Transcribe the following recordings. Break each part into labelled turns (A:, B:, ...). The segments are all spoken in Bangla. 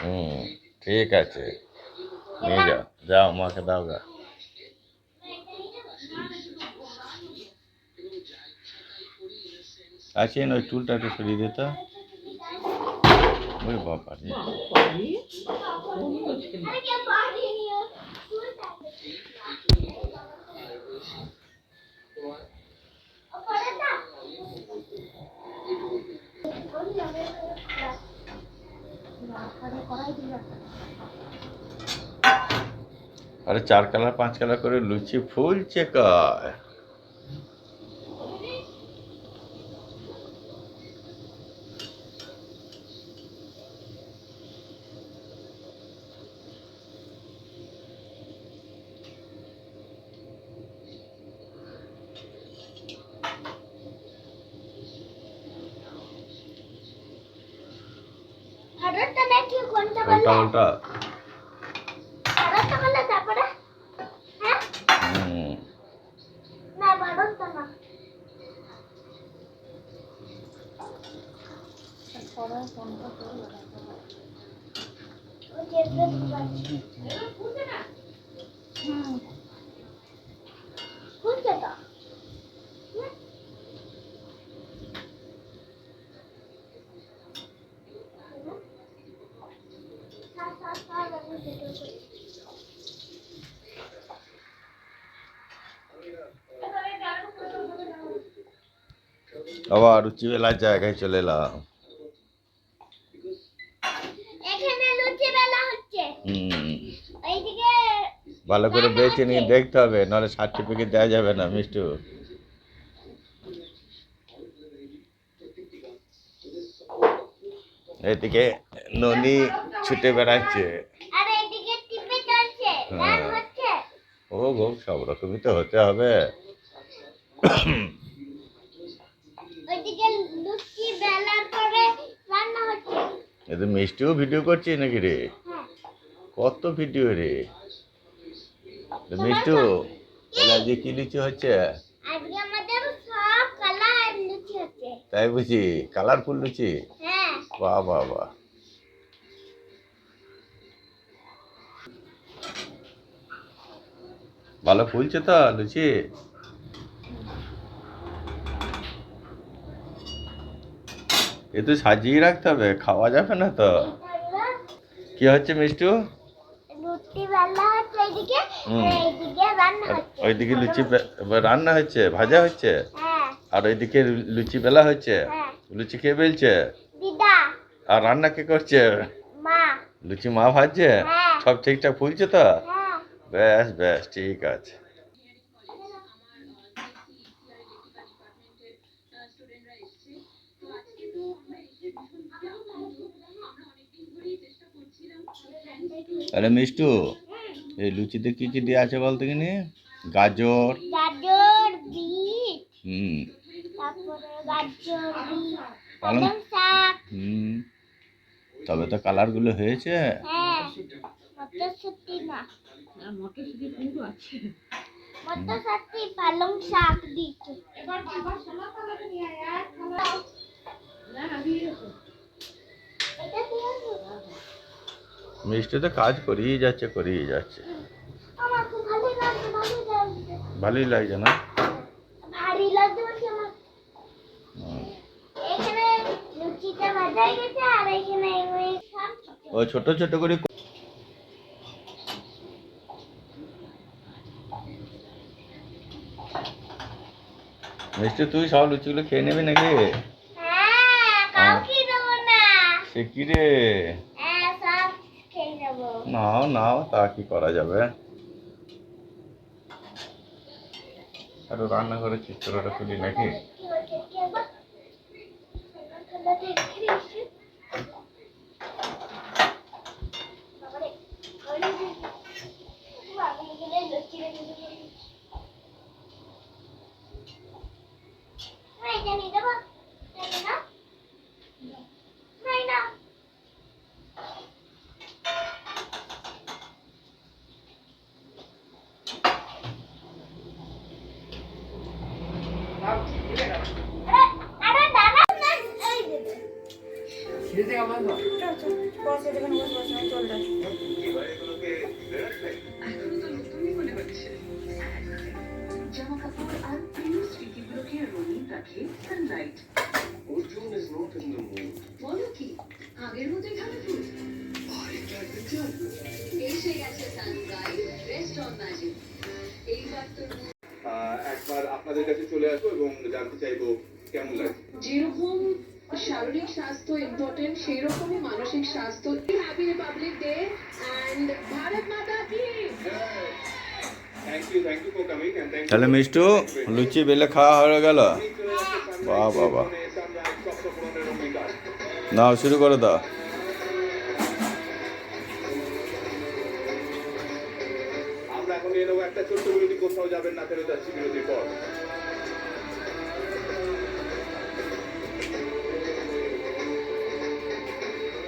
A: হুম, ঠিক আছে। নিয়ে যাও যাও, মাকে দাও গা। আছেন ওই টুলটা একটু সরিয়ে দিত ওই বাবা রে।
B: এই, ফোন করছে না।
C: আরে কে বাড়ি নিয়ে স্কুলটা ও পড়াটা করাই দিল
A: আরে চার কালার পাঁচ কালার করে লুচি ফুলছে কয়
C: নাকি কোনটা
A: উল্টা
C: বললে
A: উল্টা
C: ভারতটা বললে তারপরে হ্যাঁ
A: হুম
C: না ভারতটা না ওই যে বেশ বাজছে। হুম। খুলছে তো হুম। থাক, থাক, থাক, আমি ভিডিও করি।
A: আবার রুচিবেলার জায়গায় চলে এলাম
C: এখানে লুচি বেলা হচ্ছে
A: হুম
C: এইদিকে
A: ভালো করে বেছে নিয়ে দেখতে হবে নাহলে সার্টিফিকেট দেওয়া যাবে না মিষ্টু। এদিকে ননি ছুটে বেড়াচ্ছে। হ্যাঁ। ও গো সব রকমই তো হতে হবে। এতে মিষ্টিও ভিডিও করছিস নাকি রে? কত ভিডিও রে? এ মিষ্টু তাহলে আজকে কি লিচু হচ্ছে? তাই বুঝি? কালারফুল লুচি?
C: হ্যাঁ।
A: বাহ বাহ বাহ। ভালো ফুলছে তো লুচি? এ তো সাজিয়ে রাখতে হবে খাওয়া যাবে না তো। কি হচ্ছে মিষ্টু? ওইদিকে লুচি রান্না হচ্ছে ভাজা হচ্ছে?
C: হ্যাঁ।
A: আর ওইদিকে লুচি বেলা হচ্ছে?
C: হ্যাঁ।
A: লুচি কে বেলছে? আর রান্না কে করছে? লুচি মা ভাজছে?
C: হ্যাঁ।
A: সব ঠিকঠাক ফুলছে তো? বেশ বেশ ঠিক আছে। আরে মিষ্টু এই লুচিতে কি কি দেওয়া আছে বলতে কিনি গাজর।
C: গাজর বিট।
A: হুম।
C: তারপরে গাজর
A: পালং
C: শাক।
A: হুম। তবে তো কালারগুলো হয়েছে।
C: হ্যাঁ মটরশুঁটি না।
B: হ্যাঁ, মটরশুঁটি কিন্তু আছে।
C: মটরশুঁটি পালং শাক দিচ্ছে এবার খাবার সময় কালার নিয়ে আয়
B: না না দিয়ে গেছে।
C: এটা দিয়ে আসব?
A: মিষ্টি তো কাজ করিয়ে যাচ্ছে করিয়ে যাচ্ছে।
C: ভালোই লাগছে
A: না? ও ছোট ছোট করে মিষ্টি তুই সব লুচিগুলো খেয়ে নিবি নাকি?
C: হ্যাঁ
A: সে কি রে? নাও নাও তা কি করা যাবে? আর রান্নাঘরের চিত্রটা তুলি নাকি?
C: জানি দেবা
D: জামা কাপড় আর প্রিয় স্মৃতিগুলোকে রঙিন রাখে সানলাইট. বলো কি আগের মতোই কালারফুল
E: I can tell.
D: এসে গেছে সানরাইজ রেস্ট অন ম্যাজিক এইবার তো
F: একবার আপনাদের কাছে চলে আসব এবং জানতে চাইব কেমন লাগছে
D: যেরকম শারীরিক স্বাস্থ্য ইম্পর্টেন্ট সেই রকমই মানসিক স্বাস্থ্য। Happy republic day and Bharat Mata কি
F: এন্ড
A: তাহলে মিষ্টু লুচি বেলে খাওয়া হয়ে গেল? বাহ, বাহ, বাহ। নাও শুরু করে দাও।
F: আমরা এখন নিয়ে একটা ছোট্ট বিরতি কোথাও যাবেন না ফেরত যাচ্ছি বিরতির পর।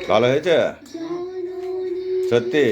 A: ভালো হয়েছে? সত্যি?